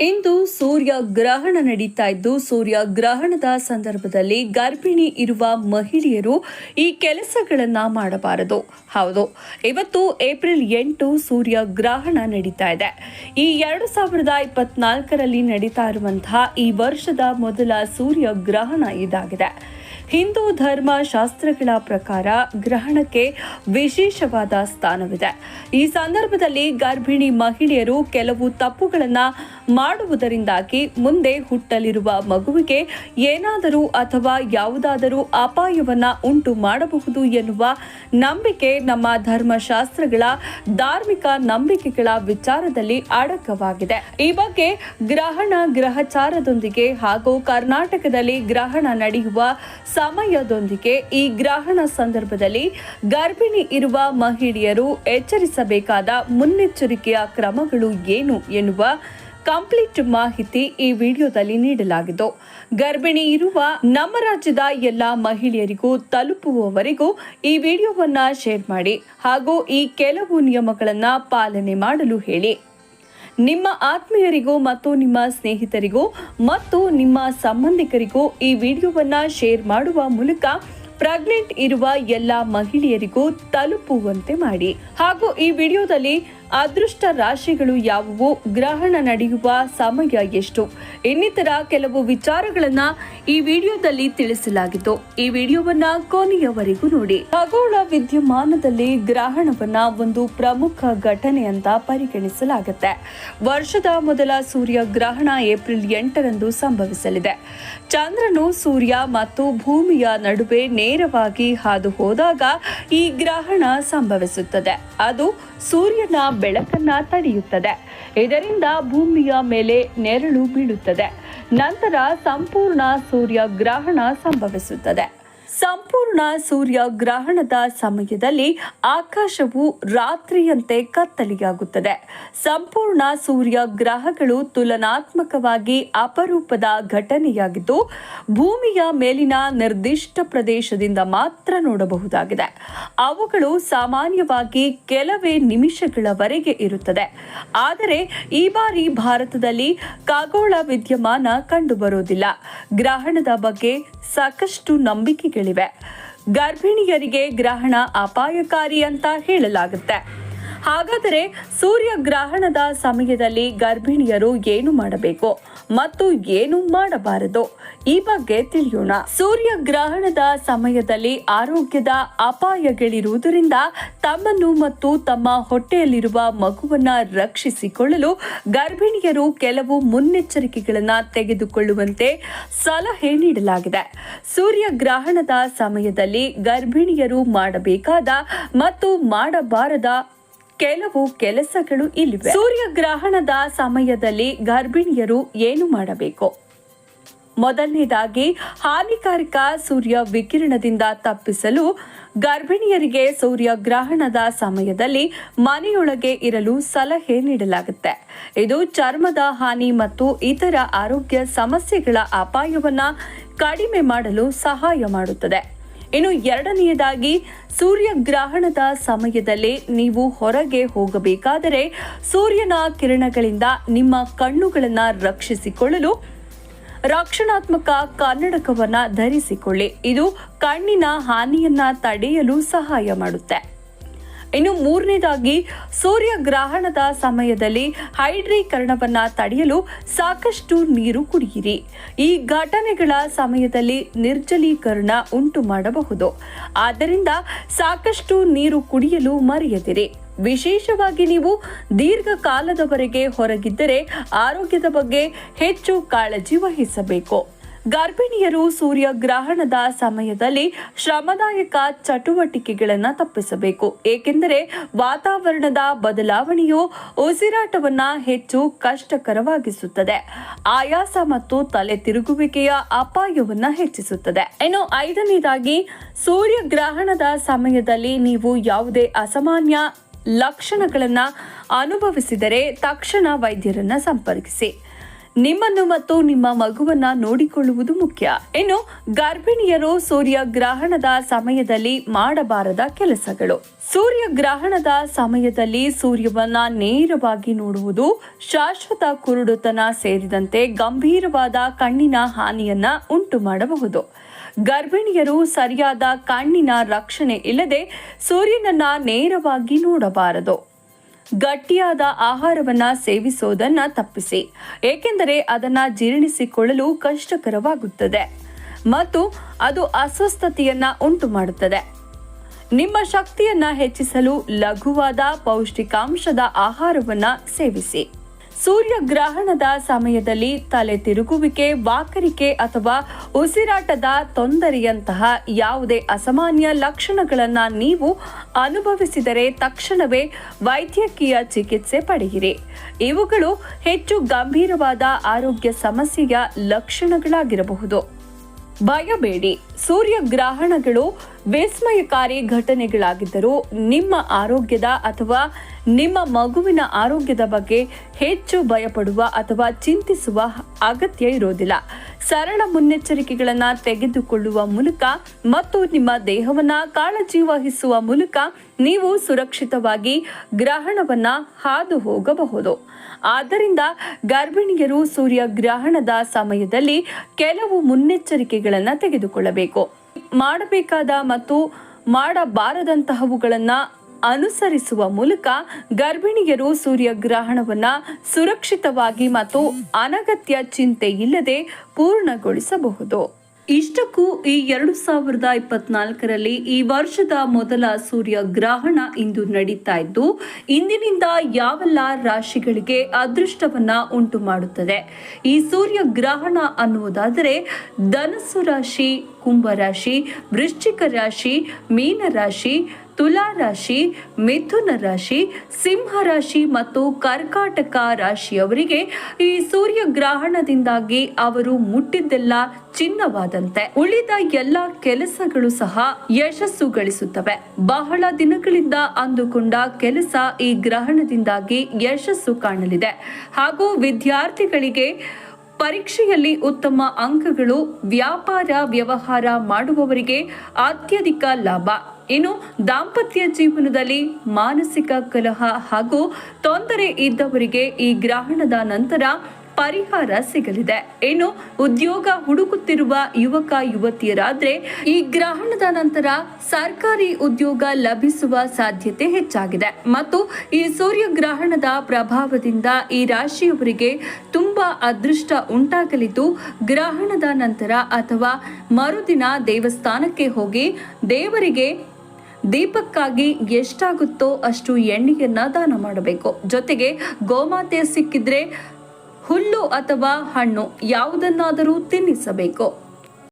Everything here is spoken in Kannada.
ಇಂದು ಸೂರ್ಯ ಗ್ರಹಣ ನಡೀತಾ ಇದ್ದು, ಸೂರ್ಯ ಗ್ರಹಣದ ಸಂದರ್ಭದಲ್ಲಿ ಗರ್ಭಿಣಿ ಇರುವ ಮಹಿಳೆಯರು ಈ ಕೆಲಸಗಳನ್ನ ಮಾಡಬಾರದು. ಹೌದು, ಇವತ್ತು ಏಪ್ರಿಲ್ ಎಂಟು ಸೂರ್ಯ ಗ್ರಹಣ ನಡೀತಾ ಇದೆ. ಈ ಎರಡು ಸಾವಿರದ ಇಪ್ಪತ್ನಾಲ್ಕರಲ್ಲಿ ನಡೀತಾ ಇರುವಂತಹ ಈ ವರ್ಷದ ಮೊದಲ ಸೂರ್ಯ ಗ್ರಹಣ ಇದಾಗಿದೆ. ಹಿಂದೂ ಧರ್ಮ ಶಾಸ್ತ್ರಗಳ ಪ್ರಕಾರ ಗ್ರಹಣಕ್ಕೆ ವಿಶೇಷವಾದ ಸ್ಥಾನವಿದೆ. ಈ ಸಂದರ್ಭದಲ್ಲಿ ಗರ್ಭಿಣಿ ಮಹಿಳೆಯರು ಕೆಲವು ತಪ್ಪುಗಳನ್ನು ಮಾಡುವುದರಿಂದಾಗಿ ಮುಂದೆ ಹುಟ್ಟಲಿರುವ ಮಗುವಿಗೆ ಏನಾದರೂ ಅಥವಾ ಯಾವುದಾದರೂ ಅಪಾಯವನ್ನ ಉಂಟು ಮಾಡಬಹುದು ಎನ್ನುವ ನಂಬಿಕೆ ನಮ್ಮ ಧರ್ಮಶಾಸ್ತ್ರಗಳ ಧಾರ್ಮಿಕ ನಂಬಿಕೆಗಳ ವಿಚಾರದಲ್ಲಿ ಅಡಕವಾಗಿದೆ. ಈ ಬಗ್ಗೆ ಗ್ರಹಣ, ಗ್ರಹಚಾರದೊಂದಿಗೆ ಹಾಗೂ ಕರ್ನಾಟಕದಲ್ಲಿ ಗ್ರಹಣ ನಡೆಯುವ ಸಮಯದೊಂದಿಗೆ ಈ ಗ್ರಹಣ ಸಂದರ್ಭದಲ್ಲಿ ಗರ್ಭಿಣಿ ಇರುವ ಮಹಿಳೆಯರು ಎಚ್ಚರಿಸಬೇಕಾದ ಮುನ್ನೆಚ್ಚರಿಕೆಯ ಕ್ರಮಗಳು ಏನು ಎನ್ನುವ ಕಂಪ್ಲೀಟ್ ಮಾಹಿತಿ ಈ ವಿಡಿಯೋದಲ್ಲಿ ನೀಡಲಾಗಿದ್ದು, ಗರ್ಭಿಣಿ ಇರುವ ನಮ್ಮ ರಾಜ್ಯದ ಎಲ್ಲ ಮಹಿಳೆಯರಿಗೂ ತಲುಪುವವರೆಗೂ ಈ ವಿಡಿಯೋವನ್ನ ಶೇರ್ ಮಾಡಿ ಹಾಗೂ ಈ ಕೆಲವು ನಿಯಮಗಳನ್ನು ಪಾಲನೆ ಮಾಡಲು ಹೇಳಿ. ನಿಮ್ಮ ಆತ್ಮೀಯರಿಗೂ ಮತ್ತು ನಿಮ್ಮ ಸ್ನೇಹಿತರಿಗೂ ಮತ್ತು ನಿಮ್ಮ ಸಂಬಂಧಿಕರಿಗೂ ಈ ವಿಡಿಯೋವನ್ನ ಶೇರ್ ಮಾಡುವ ಮೂಲಕ ಪ್ರೆಗ್ನೆಂಟ್ ಇರುವ ಎಲ್ಲ ಮಹಿಳೆಯರಿಗೂ ತಲುಪುವಂತೆ ಮಾಡಿ. ಹಾಗೂ ಈ ವಿಡಿಯೋದಲ್ಲಿ ಅದೃಷ್ಟ ರಾಶಿಗಳು ಯಾವುವು, ಗ್ರಹಣ ನಡೆಯುವ ಸಮಯ ಎಷ್ಟು ಇನ್ನಿತರ ಕೆಲವು ವಿಚಾರಗಳನ್ನ ಈ ವಿಡಿಯೋದಲ್ಲಿ ತಿಳಿಸಲಾಗಿತ್ತು ಈ ವಿಡಿಯೋವನ್ನ ಕೊನೆಯವರೆಗೂ ನೋಡಿ. ಖಗೋಳ ವಿದ್ಯಮಾನದಲ್ಲಿ ಗ್ರಹಣವನ್ನ ಒಂದು ಪ್ರಮುಖ ಘಟನೆ ಅಂತ ಪರಿಗಣಿಸಲಾಗುತ್ತೆ. ವರ್ಷದ ಮೊದಲ ಸೂರ್ಯ ಗ್ರಹಣ ಏಪ್ರಿಲ್ ಎಂಟರಂದು ಸಂಭವಿಸಲಿದೆ. ಚಂದ್ರನು ಸೂರ್ಯ ಮತ್ತು ಭೂಮಿಯ ನಡುವೆ ನೇರವಾಗಿ ಹಾದು ಹೋದಾಗ ಈ ಗ್ರಹಣ ಸಂಭವಿಸುತ್ತದೆ. ಅದು ಸೂರ್ಯನ ಬೆಳಕನ್ನ ತಡೆಯುತ್ತದೆ. ಇದರಿಂದ ಭೂಮಿಯ ಮೇಲೆ ನೆರಳು ಬೀಳುತ್ತದೆ. ನಂತರ ಸಂಪೂರ್ಣ ಸೂರ್ಯ ಗ್ರಹಣ ಸಂಭವಿಸುತ್ತದೆ. ಸಂಪೂರ್ಣ ಸೂರ್ಯ ಗ್ರಹಣದ ಸಮಯದಲ್ಲಿ ಆಕಾಶವು ರಾತ್ರಿಯಂತೆ ಕತ್ತಲೆಯಾಗುತ್ತದೆ. ಸಂಪೂರ್ಣ ಸೂರ್ಯ ಗ್ರಹಗಳು ತುಲನಾತ್ಮಕವಾಗಿ ಅಪರೂಪದ ಘಟನೆಯಾಗಿದ್ದು, ಭೂಮಿಯ ಮೇಲಿನ ನಿರ್ದಿಷ್ಟ ಪ್ರದೇಶದಿಂದ ಮಾತ್ರ ನೋಡಬಹುದಾಗಿದೆ. ಅವುಗಳು ಸಾಮಾನ್ಯವಾಗಿ ಕೆಲವೇ ನಿಮಿಷಗಳವರೆಗೆ ಇರುತ್ತದೆ. ಆದರೆ, ಈ ಬಾರಿ ಭಾರತದಲ್ಲಿ ಖಗೋಳ ವಿದ್ಯಮಾನ ಕಂಡುಬರುವುದಿಲ್ಲ. ಗ್ರಹಣದ ಬಗ್ಗೆ ಸಾಕಷ್ಟು ನಂಬಿಕೆಗಳಿವೆ ಗರ್ಭಿಣಿಯರಿಗೆ ಗ್ರಹಣ ಅಪಾಯಕಾರಿ ಅಂತ ಹೇಳಲಾಗುತ್ತೆ. ಹಾಗಾದರೆ ಸೂರ್ಯ ಗ್ರಹಣದ ಸಮಯದಲ್ಲಿ ಗರ್ಭಿಣಿಯರು ಏನು ಮಾಡಬೇಕು? ಮತ್ತು ಏನು ಮಾಡಬಾರದು? ಈ ಬಗ್ಗೆ ತಿಳಿಯೋಣ. ಸೂರ್ಯ ಗ್ರಹಣದ ಸಮಯದಲ್ಲಿ ಆರೋಗ್ಯದ ಅಪಾಯಗಳಿರುವುದರಿಂದ ತಮ್ಮನ್ನು ಮತ್ತು ತಮ್ಮ ಹೊಟ್ಟೆಯಲ್ಲಿರುವ ಮಗುವನ್ನ ರಕ್ಷಿಸಿಕೊಳ್ಳಲು ಗರ್ಭಿಣಿಯರು ಕೆಲವು ಮುನ್ನೆಚ್ಚರಿಕೆಗಳನ್ನು ತೆಗೆದುಕೊಳ್ಳುವಂತೆ ಸಲಹೆ ನೀಡಲಾಗಿದೆ. ಸೂರ್ಯ ಗ್ರಹಣದ ಸಮಯದಲ್ಲಿ ಗರ್ಭಿಣಿಯರು ಮಾಡಬೇಕಾದ ಮತ್ತು ಮಾಡಬಾರದ ಕೆಲವು ಕೆಲಸಗಳು ಇಲ್ಲಿವೆ. ಸೂರ್ಯ ಗ್ರಹಣದ ಸಮಯದಲ್ಲಿ ಗರ್ಭಿಣಿಯರು ಏನು ಮಾಡಬೇಕು? ಮೊದಲನೇದಾಗಿ, ಹಾನಿಕಾರಕ ಸೂರ್ಯ ವಿಕಿರಣದಿಂದ ತಪ್ಪಿಸಲು ಗರ್ಭಿಣಿಯರಿಗೆ ಸೂರ್ಯ ಗ್ರಹಣದ ಸಮಯದಲ್ಲಿ ಮನೆಯೊಳಗೆ ಇರಲು ಸಲಹೆ ನೀಡಲಾಗುತ್ತೆ. ಇದು ಚರ್ಮದ ಹಾನಿ ಮತ್ತು ಇತರ ಆರೋಗ್ಯ ಸಮಸ್ಯೆಗಳ ಅಪಾಯವನ್ನು ಕಡಿಮೆ ಮಾಡಲು ಸಹಾಯ ಮಾಡುತ್ತದೆ. ಇನ್ನು ಎರಡನೆಯದಾಗಿ, ಸೂರ್ಯ ಗ್ರಹಣದ ಸಮಯದಲ್ಲಿ ನೀವು ಹೊರಗೆ ಹೋಗಬೇಕಾದರೆ ಸೂರ್ಯನ ಕಿರಣಗಳಿಂದ ನಿಮ್ಮ ಕಣ್ಣುಗಳನ್ನು ರಕ್ಷಿಸಿಕೊಳ್ಳಲು ರಕ್ಷಣಾತ್ಮಕ ಕನ್ನಡಕವನ್ನ ಧರಿಸಿಕೊಳ್ಳಿ. ಇದು ಕಣ್ಣಿನ ಹಾನಿಯನ್ನ ತಡೆಯಲು ಸಹಾಯ ಮಾಡುತ್ತೆ. ಇನ್ನು ಮೂರನೇದಾಗಿ ಸೂರ್ಯಗ್ರಹಣದ ಸಮಯದಲ್ಲಿ ಹೈಡ್ರೀಕರಣವನ್ನು ತಡೆಯಲು ಸಾಕಷ್ಟು ನೀರು ಕುಡಿಯಿರಿ. ಈ ಘಟನೆಗಳ ಸಮಯದಲ್ಲಿ ನಿರ್ಜಲೀಕರಣ ಉಂಟು ಮಾಡಬಹುದು ಆದ್ದರಿಂದ ಸಾಕಷ್ಟು ನೀರು ಕುಡಿಯಲು ಮರೆಯದಿರಿ. ವಿಶೇಷವಾಗಿ ನೀವು ದೀರ್ಘಕಾಲದವರೆಗೆ ಹೊರಗಿದ್ದರೆ ಆರೋಗ್ಯದ ಬಗ್ಗೆ ಹೆಚ್ಚು ಕಾಳಜಿ ವಹಿಸಬೇಕು. ಗರ್ಭಿಣಿಯರು ಸೂರ್ಯ ಗ್ರಹಣದ ಸಮಯದಲ್ಲಿ ಶ್ರಮದಾಯಕ ಚಟುವಟಿಕೆಗಳನ್ನು ತಪ್ಪಿಸಬೇಕು. ಏಕೆಂದರೆ ವಾತಾವರಣದ ಬದಲಾವಣೆಯು ಉಸಿರಾಟವನ್ನು ಹೆಚ್ಚು ಕಷ್ಟಕರವಾಗಿಸುತ್ತದೆ. ಆಯಾಸ ಮತ್ತು ತಲೆ ತಿರುಗುವಿಕೆಯ ಅಪಾಯವನ್ನು ಹೆಚ್ಚಿಸುತ್ತದೆ. ಇನ್ನು ಐದನೇದಾಗಿ ಸೂರ್ಯ ಗ್ರಹಣದ ಸಮಯದಲ್ಲಿ ನೀವು ಯಾವುದೇ ಅಸಾಮಾನ್ಯ ಲಕ್ಷಣಗಳನ್ನು ಅನುಭವಿಸಿದರೆ ತಕ್ಷಣ ವೈದ್ಯರನ್ನು ಸಂಪರ್ಕಿಸಿ. ನಿಮ್ಮನ್ನು ಮತ್ತು ನಿಮ್ಮ ಮಗುವನ್ನ ನೋಡಿಕೊಳ್ಳುವುದು ಮುಖ್ಯ. ಇನ್ನು ಗರ್ಭಿಣಿಯರು ಸೂರ್ಯ ಗ್ರಹಣದ ಸಮಯದಲ್ಲಿ ಮಾಡಬಾರದ ಕೆಲಸಗಳು. ಸೂರ್ಯ ಗ್ರಹಣದ ಸಮಯದಲ್ಲಿ ಸೂರ್ಯವನ್ನ ನೇರವಾಗಿ ನೋಡುವುದು ಶಾಶ್ವತ ಕುರುಡುತನ ಸೇರಿದಂತೆ ಗಂಭೀರವಾದ ಕಣ್ಣಿನ ಹಾನಿಯನ್ನ ಉಂಟು ಮಾಡಬಹುದು ಗರ್ಭಿಣಿಯರು ಸರಿಯಾದ ಕಣ್ಣಿನ ರಕ್ಷಣೆ ಇಲ್ಲದೆ ಸೂರ್ಯನನ್ನ ನೇರವಾಗಿ ನೋಡಬಾರದು. ಗಟ್ಟಿಯಾದ ಆಹಾರವನ್ನ ಸೇವಿಸೋದನ್ನ ತಪ್ಪಿಸಿ, ಏಕೆಂದರೆ ಅದನ್ನ ಜೀರ್ಣಿಸಿಕೊಳ್ಳಲು ಕಷ್ಟಕರವಾಗುತ್ತದೆ ಮತ್ತು ಅದು ಅಸ್ವಸ್ಥತೆಯನ್ನ ಉಂಟು ಮಾಡುತ್ತದೆ ನಿಮ್ಮ ಶಕ್ತಿಯನ್ನ ಹೆಚ್ಚಿಸಲು ಲಘುವಾದ ಪೌಷ್ಟಿಕಾಂಶದ ಆಹಾರವನ್ನ ಸೇವಿಸಿ. ಸೂರ್ಯ ಗ್ರಹಣದ ಸಮಯದಲ್ಲಿ ತಲೆ ತಿರುಗುವಿಕೆ, ವಾಕರಿಕೆ ಅಥವಾ ಉಸಿರಾಟದ ತೊಂದರೆಯಂತಹ ಯಾವುದೇ ಅಸಾಮಾನ್ಯ ಲಕ್ಷಣಗಳನ್ನು ನೀವು ಅನುಭವಿಸಿದರೆ ತಕ್ಷಣವೇ ವೈದ್ಯಕೀಯ ಚಿಕಿತ್ಸೆ ಪಡೆಯಿರಿ. ಇವುಗಳು ಹೆಚ್ಚು ಗಂಭೀರವಾದ ಆರೋಗ್ಯ ಸಮಸ್ಯೆಯ ಲಕ್ಷಣಗಳಾಗಿರಬಹುದು. ಭಯಬೇಡಿ ಸೂರ್ಯಗ್ರಹಣಗಳು ವಿಸ್ಮಯಕಾರಿ ಘಟನೆಗಳಾಗಿದ್ದರೂ ನಿಮ್ಮ ಆರೋಗ್ಯದ ಅಥವಾ ನಿಮ್ಮ ಮಗುವಿನ ಆರೋಗ್ಯದ ಬಗ್ಗೆ ಹೆಚ್ಚು ಭಯಪಡುವ ಅಥವಾ ಚಿಂತಿಸುವ ಅಗತ್ಯ ಇರೋದಿಲ್ಲ. ಸರಳ ಮುನ್ನೆಚ್ಚರಿಕೆಗಳನ್ನು ತೆಗೆದುಕೊಳ್ಳುವ ಮೂಲಕ ಮತ್ತು ನಿಮ್ಮ ದೇಹವನ್ನ ಕಾಳಜಿ ವಹಿಸುವ ಮೂಲಕ ನೀವು ಸುರಕ್ಷಿತವಾಗಿ ಗ್ರಹಣವನ್ನ ಹಾದು ಹೋಗಬಹುದು. ಆದ್ದರಿಂದ ಗರ್ಭಿಣಿಯರು ಸೂರ್ಯ ಗ್ರಹಣದ ಸಮಯದಲ್ಲಿ ಕೆಲವು ಮುನ್ನೆಚ್ಚರಿಕೆಗಳನ್ನು ತೆಗೆದುಕೊಳ್ಳಬೇಕು. ಮಾಡಬೇಕಾದ ಮತ್ತು ಮಾಡಬಾರದಂತಹವುಗಳನ್ನು ಅನುಸರಿಸುವ ಮೂಲಕ ಗರ್ಭಿಣಿಯರು ಸೂರ್ಯಗ್ರಹಣವನ್ನು ಸುರಕ್ಷಿತವಾಗಿ ಮತ್ತು ಅನಗತ್ಯ ಚಿಂತೆ ಇಲ್ಲದೆ ಪೂರ್ಣಗೊಳಿಸಬಹುದು. ಇಷ್ಟಕ್ಕೂ ಈ ಎರಡು ಸಾವಿರದ ಇಪ್ಪತ್ನಾಲ್ಕರಲ್ಲಿ ಈ ವರ್ಷದ ಮೊದಲ ಸೂರ್ಯ ಗ್ರಹಣ ಇಂದು ನಡೀತಾ ಇದ್ದು, ಇಂದಿನಿಂದ ಯಾವೆಲ್ಲ ರಾಶಿಗಳಿಗೆ ಅದೃಷ್ಟವನ್ನ ಉಂಟು ಮಾಡುತ್ತದೆ ಈ ಸೂರ್ಯ ಗ್ರಹಣ ಅನ್ನುವುದಾದರೆ ಧನಸ್ಸು ರಾಶಿ ಕುಂಭ ರಾಶಿ, ವೃಶ್ಚಿಕ ರಾಶಿ, ಮೀನ ರಾಶಿ, ತುಲಾ ರಾಶಿ, ಮಿಥುನ ರಾಶಿ, ಸಿಂಹ ರಾಶಿ ಮತ್ತು ಕರ್ಕಾಟಕ ರಾಶಿಯವರಿಗೆ ಈ ಸೂರ್ಯ ಗ್ರಹಣದಿಂದಾಗಿ ಅವರು ಮುಟ್ಟಿದ್ದೆಲ್ಲ ಚಿನ್ನವಾದಂತೆ. ಉಳಿದ ಎಲ್ಲ ಕೆಲಸಗಳು ಸಹ ಯಶಸ್ಸು ಗಳಿಸುತ್ತವೆ. ಬಹಳ ದಿನಗಳಿಂದ ಅಂದುಕೊಂಡ ಕೆಲಸ ಈ ಗ್ರಹಣದಿಂದಾಗಿ ಯಶಸ್ಸು ಕಾಣಲಿದೆ. ಹಾಗೂ ವಿದ್ಯಾರ್ಥಿಗಳಿಗೆ ಪರೀಕ್ಷೆಯಲ್ಲಿ ಉತ್ತಮ ಅಂಕಗಳು, ವ್ಯಾಪಾರ ವ್ಯವಹಾರ ಮಾಡುವವರಿಗೆ ಅತ್ಯಧಿಕ ಲಾಭ. ಇನ್ನು ದಾಂಪತ್ಯ ಜೀವನದಲ್ಲಿ ಮಾನಸಿಕ ಕಲಹ ಹಾಗೂ ತೊಂದರೆ ಇದ್ದವರಿಗೆ ಈ ಗ್ರಹಣದ ನಂತರ ಪರಿಹಾರ ಸಿಗಲಿದೆ. ಇನ್ನು ಉದ್ಯೋಗ ಹುಡುಕುತ್ತಿರುವ ಯುವಕ, ಯುವತಿಯರಾದ್ರೆ ಈ ಗ್ರಹಣದ ನಂತರ ಸರ್ಕಾರಿ ಉದ್ಯೋಗ ಲಭಿಸುವ ಸಾಧ್ಯತೆ ಹೆಚ್ಚಾಗಿದೆ. ಮತ್ತು ಈ ಸೂರ್ಯ ಗ್ರಹಣದ ಪ್ರಭಾವದಿಂದ ಈ ರಾಶಿಯವರಿಗೆ ತುಂಬಾ ಅದೃಷ್ಟ ಉಂಟಾಗಲಿದ್ದು, ಗ್ರಹಣದ ನಂತರ ಅಥವಾ ಮರುದಿನ ದೇವಸ್ಥಾನಕ್ಕೆ ಹೋಗಿ ದೇವರಿಗೆ ದೀಪಕ್ಕಾಗಿ ಎಷ್ಟಾಗುತ್ತೋ ಅಷ್ಟು ಎಣ್ಣೆಯನ್ನ ದಾನ ಮಾಡಬೇಕು. ಜೊತೆಗೆ ಗೋಮಾತೆ ಸಿಕ್ಕಿದ್ರೆ ಹುಲ್ಲು ಅಥವಾ ಹಣ್ಣು ಯಾವುದನ್ನಾದರೂ ತಿನ್ನಿಸಬೇಕು.